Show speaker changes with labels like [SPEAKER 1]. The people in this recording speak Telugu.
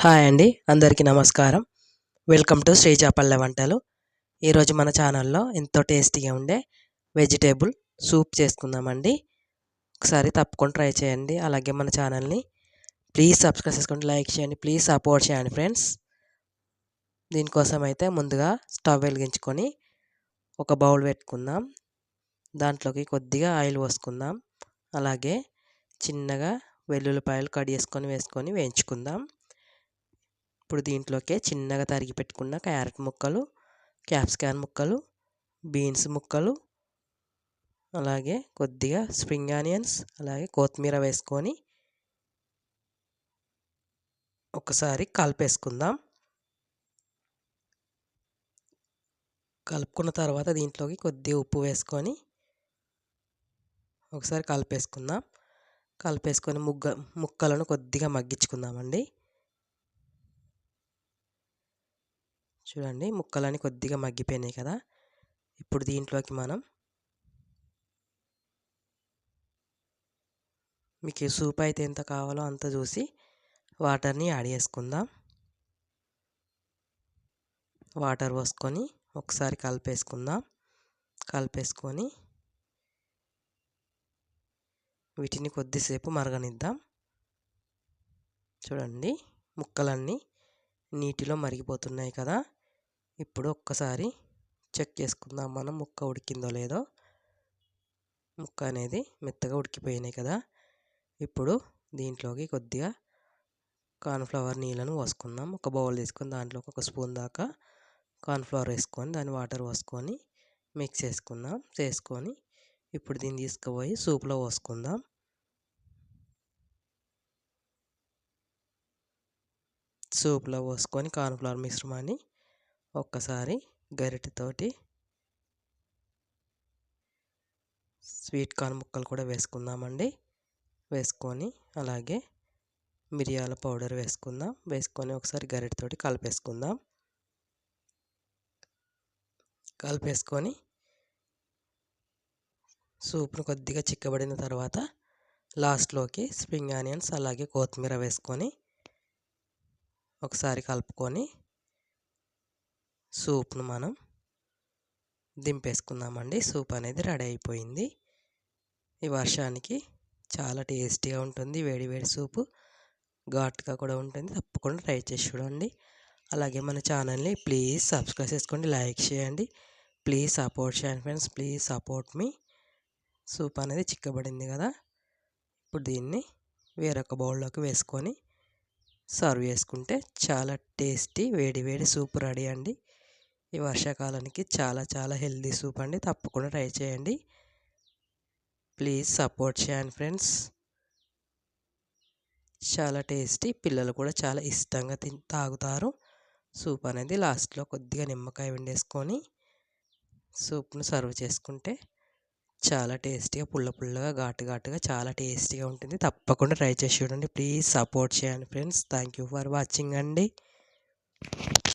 [SPEAKER 1] హాయ్ అండి అందరికీ నమస్కారం. వెల్కమ్ టు శ్రీ పల్లె వంటలు. ఈరోజు మన ఛానల్లో ఎంతో టేస్టీగా ఉండే వెజిటేబుల్ సూప్ చేసుకుందామండి ఒకసారి తప్పకుండా ట్రై చేయండి అలాగే మన ఛానల్ని ప్లీజ్ సబ్స్క్రైబ్ చేసుకోండి లైక్ చేయండి ప్లీజ్ సపోర్ట్ చేయండి ఫ్రెండ్స్. దీనికోసం అయితే ముందుగా స్టవ్ వెలిగించుకొని ఒక బౌల్ పెట్టుకుందాం. దాంట్లోకి కొద్దిగా ఆయిల్ పోసుకుందాం. అలాగే చిన్నగా వెల్లుల్లిపాయలు కట్ చేసుకొని వేసుకొని వేయించుకుందాం. ఇప్పుడు దీంట్లోకే చిన్నగా తరిగి పెట్టుకున్న క్యారెట్ ముక్కలు క్యాప్సికాన్ ముక్కలు బీన్స్ ముక్కలు అలాగే కొద్దిగా స్ప్రింగ్ ఆనియన్స్ అలాగే కొత్తిమీర వేసుకొని ఒకసారి కలిపేసుకుందాం. కలుపుకున్న తర్వాత దీంట్లోకి కొద్దిగా ఉప్పు వేసుకొని ఒకసారి కలిపేసుకుందాం. కలిపేసుకొని ముగ్గ ముక్కలను కొద్దిగా మగ్గించుకుందామండి. చూడండి ముక్కలని కొద్దిగా మగ్గిపోయినాయి కదా. ఇప్పుడు దీంట్లోకి మనం మీకు సూప్ అయితే ఎంత కావాలో అంత చూసి వాటర్ని యాడ్ చేసుకుందాం. వాటర్ పోసుకొని ఒకసారి కలిపేసుకుందాం. కలిపేసుకొని వీటిని కొద్దిసేపు మరగనిద్దాం. చూడండి ముక్కలన్నీ నీటిలో మరిగిపోతున్నాయి కదా. ఇప్పుడు ఒక్కసారి చెక్ చేసుకుందాం మనం ముక్క ఉడికిందో లేదో. ముక్క అనేది మెత్తగా ఉడికిపోయినాయి కదా. ఇప్పుడు దీంట్లోకి కొద్దిగా కార్న్ఫ్లవర్ నీళ్ళను పోసుకుందాం. ఒక బౌల్ తీసుకొని దాంట్లో ఒక స్పూన్ దాకా కార్న్ఫ్లవర్ వేసుకొని దాని వాటర్ పోసుకొని మిక్స్ చేసుకుందాం. చేసుకొని ఇప్పుడు దీన్ని తీసుకుపోయి సూప్లో పోసుకుందాం. సూప్లో పోసుకొని కార్న్ఫ్లవర్ మిశ్రమాన్ని ఒక్కసారి గరిటెతోటి స్వీట్ కార్న్ ముక్కలు కూడా వేసుకుందామండి. వేసుకొని అలాగే మిరియాల పౌడర్ వేసుకుందాం. వేసుకొని ఒకసారి గరిటెతోటి కలిపేసుకుందాం. కలిపేసుకొని సూప్ను కొద్దిగా చిక్కబడిన తర్వాత లాస్ట్లోకి స్ప్రింగ్ ఆనియన్స్ అలాగే కొత్తిమీర వేసుకొని ఒకసారి కలుపుకొని సూప్ను మనం దింపేసుకుందామండి. సూప్ అనేది రెడీ అయిపోయింది. ఈ వర్షానికి చాలా టేస్టీగా ఉంటుంది. వేడి వేడి సూపు ఘాటుగా కూడా ఉంటుంది. తప్పకుండా ట్రై చేసి చూడండి. అలాగే మన ఛానల్ని ప్లీజ్ సబ్స్క్రైబ్ చేసుకోండి. లైక్ చేయండి. ప్లీజ్ సపోర్ట్ చేయండి friends. Please support me. Soup అనేది చిక్కబడింది కదా. ఇప్పుడు దీన్ని వేరొక బౌల్లోకి వేసుకొని సర్వ్ చేసుకుంటే చాలా టేస్టీ వేడి వేడి సూప్ రెడీ అండి. ఈ వర్షాకాలానికి చాలా చాలా హెల్దీ సూప్ అండి. తప్పకుండా ట్రై చేయండి. ప్లీజ్ సపోర్ట్ చేయండి ఫ్రెండ్స్. చాలా టేస్టీ పిల్లలు కూడా చాలా ఇష్టంగా తి తాగుతారు. సూప్ అనేది లాస్ట్లో కొద్దిగా నిమ్మకాయ వండేసుకొని సూప్ను సర్వ్ చేసుకుంటే చాలా టేస్టీగా పుల్ల పుల్లగా ఘాటు ఘాటుగా చాలా టేస్టీగా ఉంటుంది. తప్పకుండా ట్రై చేసి చూడండి. ప్లీజ్ సపోర్ట్ చేయండి friends. Thank you for watching అండి.